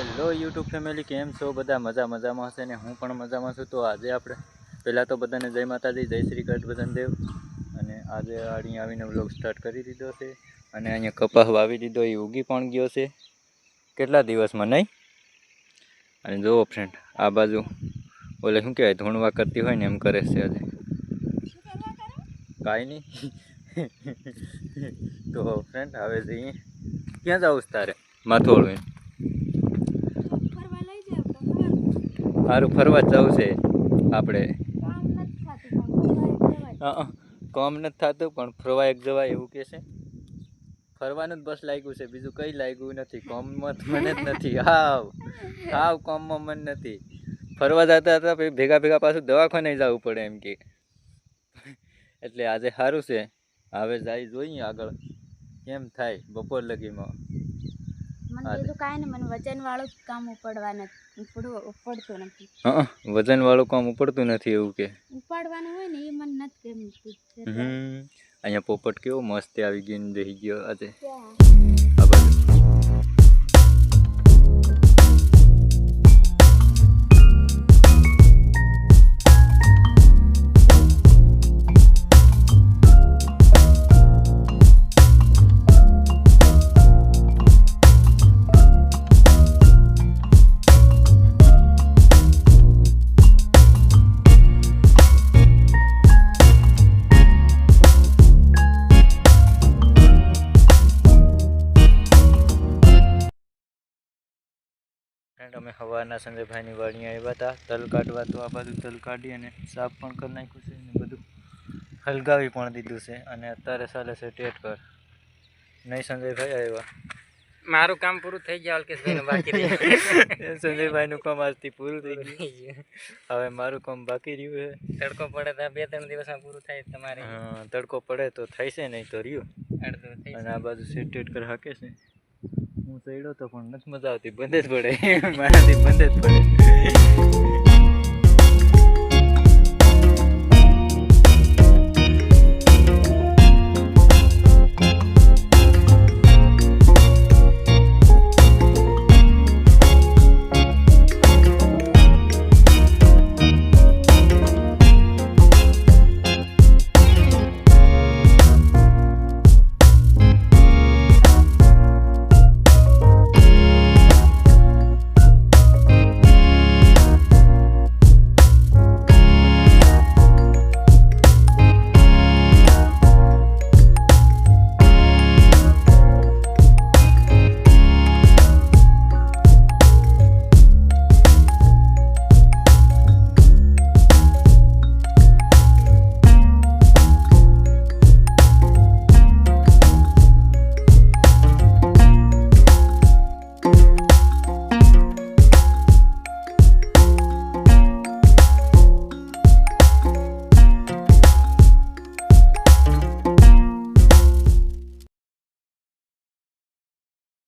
Hello YouTube family, કેમ છો? બધા મજા, મજામાં હશે ને હું પણ મજામાં છું. તો આજે આપણે, પહેલાં તો બધાને જય માતાજી, જય શ્રી કૃષ્ણ દેવ. અને આજે અહીં આવીને વ્લોગ સ્ટાર્ટ કરી દીધો છે. અને અહીંયા કપાસ વાવી દીધો, એ ઉગી પણ ગયો છે. કેટલા દિવસમાં, નહીં? અને જુઓ ફ્રેન્ડ આ બાજુ, ઓલે શું કહેવાય, ધૂણવા કરતી હોય ને એમ કરે છે આજે. કાંઈ નહીં. તો ફ્રેન્ડ હવે જઈએ. ક્યાં જાવ તારે? માથું ઓળવીને ફરવા લઈ જાવ તો ખબર સારું ફરવા જવું છે આપણે. કામ નથી થતું પણ ફરવા જવાય. અ, કામ નથી થતું પણ ફરવા એક જવાય એવું કહે છે. ફરવાનું જ બસ લાગ્યું છે બીજું કંઈ લાગ્યું નથી. કોમમાં મને જ નથી. હાવ. હાવ કોમમાં મન નથી. ફરવા જતા હતા પછી ભેગા ભેગા પાછું દવાખાને જવું પડે એમ કે. એટલે આજે સારું છે. હવે જાય જોઈએ આગળ. કેમ થાય બપોર લગીમાં? મને બીજું કાંઈ નહીં મને વજન વાળું કામ ઉપાડવા નથી ઉપડતું નથી. હા વજન કામ ઉપડતું નથી એવું કે? ઉપાડવાનું હોય ને એ મને નથી ગમતું. હમ અહીંયા પોપટ કેવો મસ્ત આવી ગયો ને બેસી ગયો આજે. ફ્રેન્ડ અમે સવારના સંજયભાઈની વાડી આવ્યા હતા. તલ કાઢવા તો આ બાજુ તલ કાઢી અને સાફ પણ કરી નાખ્યું છે અને બધું. હલગાવી પણ દીધું છે અને અત્યારે ચાલે છે ટેટ કર નહીં સંજયભાઈ આવ્યા? મારું કામ પૂરું થઈ ગયા અલ્કેશભાઈનું બાકી રહ્યું સંજયભાઈનું કામ આજથી પૂરું થઈ ગયું. હવે મારું કામ બાકી રહ્યું છે. તડકો પડે તો બે ત્રણ દિવસમાં પૂરું થાય તમારે. હા, તડકો પડે તો થાય છે નહીં તો રહ્યું. અને આ બાજુ સેટેટ ટેટ કર હાકે છે. હું ચડ્યો તો પણ નથી મજા આવતી બંધ જ પડે. મારાથી બંધ જ પડે.